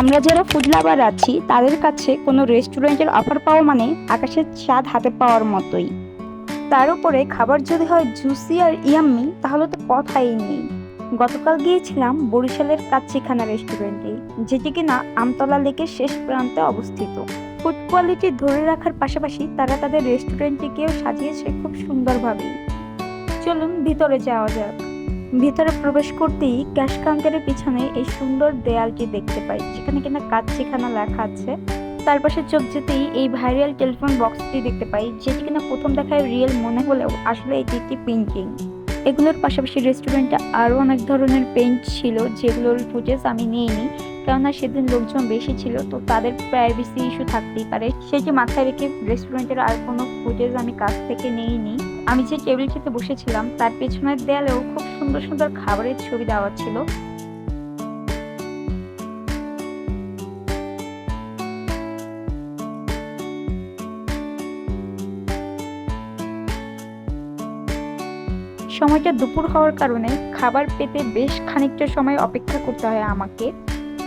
আমরা যারা food lover আছি, তাদের কাছে কোনো রেস্টুরেন্টের অফার পাওয়া মানে আকাশের স্বাদ হাতে পাওয়ার মতোই। তার উপরে খাবার যদি হয় জুসি আর ইয়াম্মি তাহলে তো কথাই নেই। গতকাল গিয়েছিলাম বরিশালের কাচ্চিখানা রেস্টুরেন্টে যেটি কিনা আমতলা লেকের শেষ প্রান্তে অবস্থিত। ফুড কোয়ালিটি ধরে রাখার পাশাপাশি তারা তাদের রেস্টুরেন্টটিকেও সাজিয়েছে খুব সুন্দরভাবে চলুন ভিতরে যাওয়া যাক। ভিতরে প্রবেশ করতেই ক্যাশ কাউন্টারের পিছনে এই সুন্দর দেয়ালটি দেখতে পাই, যেখানে কিনা কাচ্চিখানা লেখা আছে। তার পাশে চোখ যেতেই এই ভাইরাল টেলিফোন বক্সটি দেখতে পাই, যেটি কিনা প্রথম দেখায় রিয়েল মনে হলেও আসলে এটি একটি পেন্টিং এগুলোর পাশাপাশি রেস্টুরেন্টে আরও অনেক ধরনের পেন্ট ছিল, যেগুলোর ফুটেজ আমি নিইনি, কেননা সেদিন লোকজন বেশি ছিল, তো তাদের প্রাইভেসি ইস্যু থাকতেই পারে। সেটি মাথায় রেখে রেস্টুরেন্টের আর কোনো ফুটেজ আমি কাছ থেকে নিইনি। আমি যে টেবিলটিতে বসেছিলাম, তার পেছনের দেয়ালেও খুব সুন্দর সুন্দর খাবারের ছবি দেওয়া ছিল। সময়টা দুপুর হওয়ার কারণে খাবার পেতে বেশ খানিকটা সময় অপেক্ষা করতে হয় আমাকে।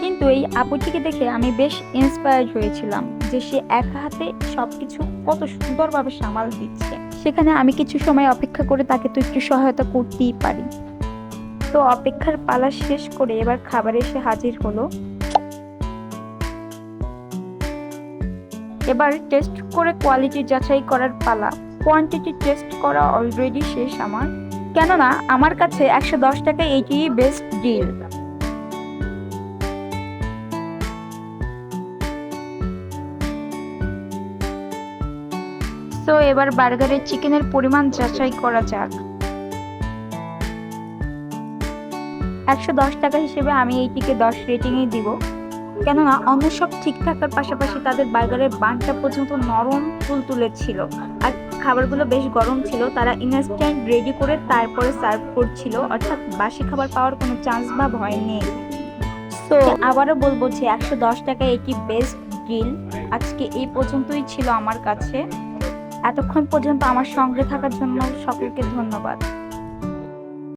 কিন্তু এই আপুটিকে দেখে আমি বেশ ইন্সপায়ার্ড হয়েছিলাম যে সে একা হাতে সবকিছু কত সুন্দরভাবে সামাল দিচ্ছে। সেখানে আমি কিছু সময় অপেক্ষা করে তাকে তো একটু সহায়তা করতেই পারি। তো অপেক্ষার পালা শেষ করে এবার খাবার এসে হাজির হলো। এবার টেস্ট করে কোয়ালিটি যাচাই করার পালা। কোয়ান্টিটি টেস্ট করা অলরেডি শেষ আমার। কেননা, আমার কাছে একশো দশ টাকা এটি বেস্ট ডিল তো এবার বার্গারের চিকেনের পরিমাণ যাচাই করা যাক। একশো দশ টাকা হিসেবে আমি এইটিকে দশ রেটিংই দিব। কেননা অন্য সব ঠিক থাকার পাশাপাশি তাদের বার্গারের বানটা পর্যন্ত নরম তুলতুলে ছিল আর খাবারগুলো বেশ গরম ছিল, তারা ইনস্ট্যান্ট রেডি করে তারপরে সার্ভ করছিল। অর্থাৎ বাসি খাবার পাওয়ার কোনো চান্স বা ভয় নেই। তো আবারও বলব যে একশো দশ টাকা এটি বেস্ট ডিল আজকে এই পর্যন্তই ছিল আমার কাছে। এতক্ষণ পর্যন্ত আমার সঙ্গে থাকার জন্য সকলকে ধন্যবাদ।